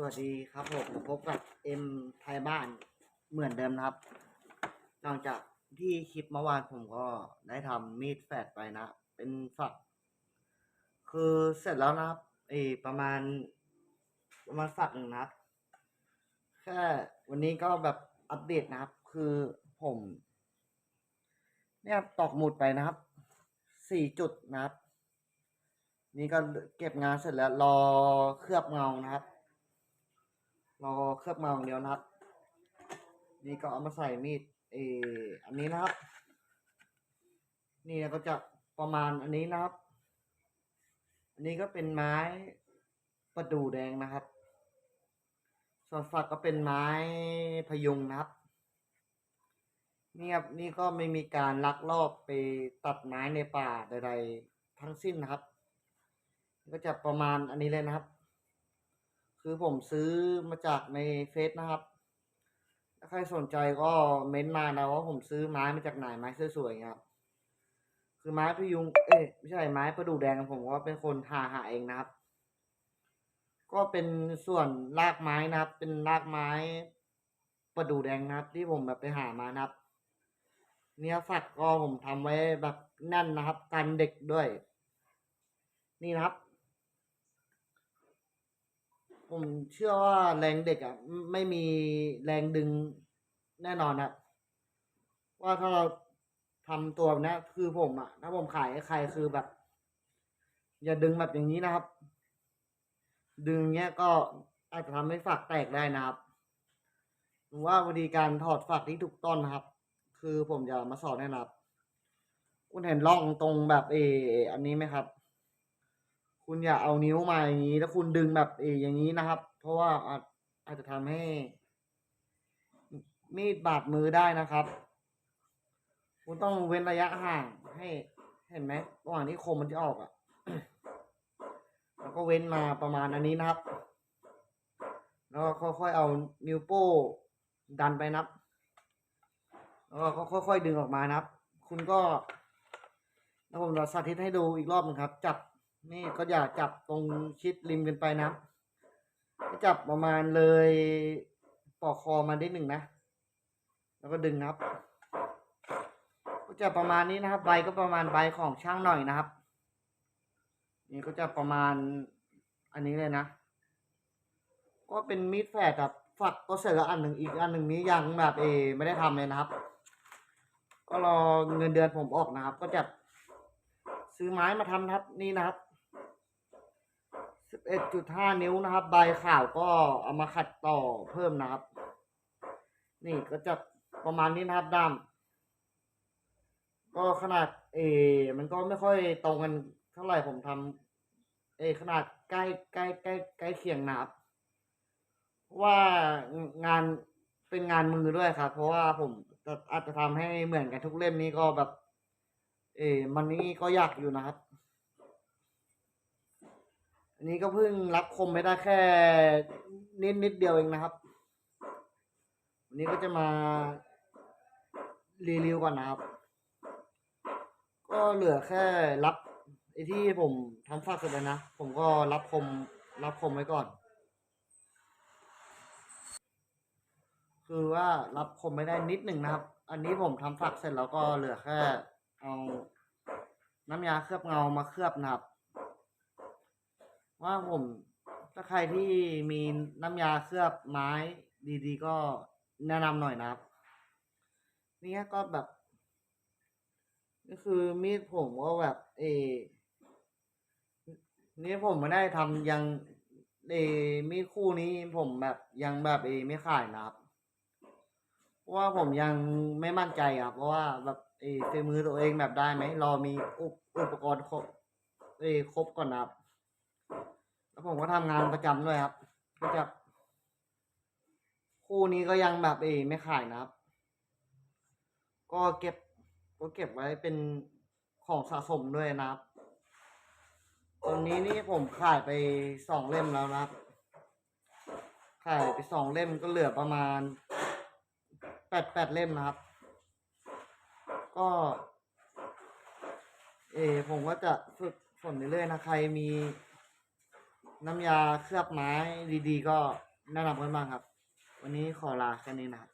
สวัสดีครับผมพบกับเอ็มไทยบ้านเหมือนเดิมนะครับ หลังจากที่คลิปเมื่อวานผมก็ได้ทำมีดแฝดไปนะ เป็นฝัก คือเสร็จแล้วนะครับเอประมาณ ประมาณฝักหนึ่งนะครับแค่วันนี้ก็แบบอัปเดตนะครับ คือผม เนี่ยตอกหมุดไปนะครับสี่จุดนะครับ นี่ก็เก็บงานเสร็จแล้วรอเคลือบเงานะครับ รอเคลือบเงาอย่างเดียวนะครับ นี่ก็เอามาใส่มีดเอออันนี้นะครับ นี่ก็จะประมาณอันนี้นะครับ อันนี้ก็เป็นไม้ประดู่แดงนะครับ ส่วนฝักก็เป็นไม้พยุงนะครับนี่ครับนี่ก็ไม่มีการลักลอบไปตัดไม้ในป่าใดๆทั้งสิ้นนะครับ ก็จะประมาณอันนี้เลยนะครับ คือผมซื้อมาจากในเฟซนะครับ ถ้าใครสนใจก็เม้นต์มานะว่าผมซื้อไม้มาจากไหนไม้สวยๆครับ คือไม้พยุง เอ้ยไม่ใช่ไม้ประดู่แดงผมก็เป็นคนหาหาเองนะครับ ก็เป็นส่วนรากไม้นะครับ เป็นรากไม้ประดู่แดงนะครับ ที่ผมแบบไปหามานะครับ เนี่ยฝักก็ผมทำไว้แบบแน่นนะครับ กันเด็กด้วย นี่นะครับ ผมเชื่อว่าแรงเด็กอะไม่มีแรงดึงแน่นอนครับว่าถ้าเราทำตัวแบบนี้คือผมอะถ้าผมขายใครคือแบบ อย่าดึงแบบอย่างนี้นะครับ ดึงเงี้ยก็อาจจะทำให้ฝักแตกได้นะครับผมว่าวิธีการถอดฝักที่ถูกต้องนะครับ คือผมจะมาสอนให้นะครับ คุณเห็นร่องตรงแบบเอออันนี้ไหมครับ คุณอย่าเอานิ้วมาอย่างนี้ แล้วคุณดึงแบบเออย่างนี้นะครับ เพราะว่าอาจอาจจะทำให้ มีดบาดมือได้นะครับ คุณต้องเว้นระยะห่างให้เห็นไหมระหว่างที่คมมันจะออกอะ่ะแล้วก็เว้นมาประมาณอันนี้นะครับ แล้วก็ค่อยๆเอานิ้วโป้ดันไปนับ แล้วก็ค่อยๆดึงออกมานะครับ คุณก็แล้วผมจะสาธิตให้ดูอีกรอบหนึงครับ จับ นี่ก็อย่าจับตรงชิดริมกันไปนะจับประมาณเลยปอกคอมาได้หนึ่งนะ แล้วก็ดึงนะครับก็จะประมาณนี้นะครับ ใบก็ประมาณใบของช่างหน่อยนะครับ นี่ก็จะประมาณอันนี้เลยนะ ก็เป็นมีดแฝดครับฝักก็เสร็จแล้วอันหนึ่งอีกอันหนึ่งนี้ยังแบบเอ ไม่ได้ทำเลยนะครับ ก็รอเงินเดือนผมออกนะครับ ก็จะซื้อไม้มาทำครับนี่นะครับ เอ็ดจุดห้านิ้วนะครับ ใบขาวก็เอามาขัดต่อเพิ่มนะครับ นี่ก็จะประมาณนี้นะครับด้ามก็ขนาดเอ มันก็ไม่ค่อยตรงกันเท่าไหร่ผมทำเอ ขนาดใกล้ใกล้ใกล้ใกล้เคียงนะครับเพราะว่างานเป็นงานมือด้วยครับ เพราะว่าผมอาจจะทำให้เหมือนกันทุกเล่มนี้ก็แบบ เออมันนี่ก็ยากอยู่นะครับ อันนี้ก็เพิ่งรับคมไม่ได้แค่นิดนิดเดียวเองนะครับ วันนี้ก็จะมารีวิวก่อนนะครับ ก็เหลือแค่รับไอ้ที่ผมทำฝากเสร็จแล้วนะ ผมก็รับคมรับคมไว้ก่อน คือว่ารับคมไม่ได้นิดหนึ่งนะครับ อันนี้ผมทำฝักเสร็จแล้วก็เหลือแค่เอาน้ำยาเคลือบเงามาเคลือบนะครับ ว่าผมถ้าใครที่มีน้ำยาเคลือบไม้ดีๆ ก็แนะนำหน่อยนะครับนี่ก็แบบนี่คือมีดผมก็แบบ เอ นี่ผมไม่ได้ทำยังเอมีดคู่นี้ผมแบบยังแบบเอไม่ขายนะครับเพราะว่าผมยังไม่มั่นใจครับเพราะว่าแบบเออฝีมือตัวเองแบบได้ไหมรอมีอุปอุปกรณ์ครบเออครบก่อนนะครับ แล้วผมก็ทำงานประจำด้วยครับก็จะคู่นี้ก็ยังแบบเออไม่ขายนะครับ ก็เก็บก็เก็บไว้เป็นของสะสมด้วยนะครับตอนนี้นี่ผมขายไปสองเล่มแล้วนะครับ ขายไปสองเล่มก็เหลือประมาณแปดแปดเล่มนะครับ ก็ เออผมก็จะฝึกฝนเรื่อยๆนะใครมี น้ำยาเคลือบไม้ดีๆ ก็แนะนำกันบ้างครับ วันนี้ขอลาแค่นี้นะครับ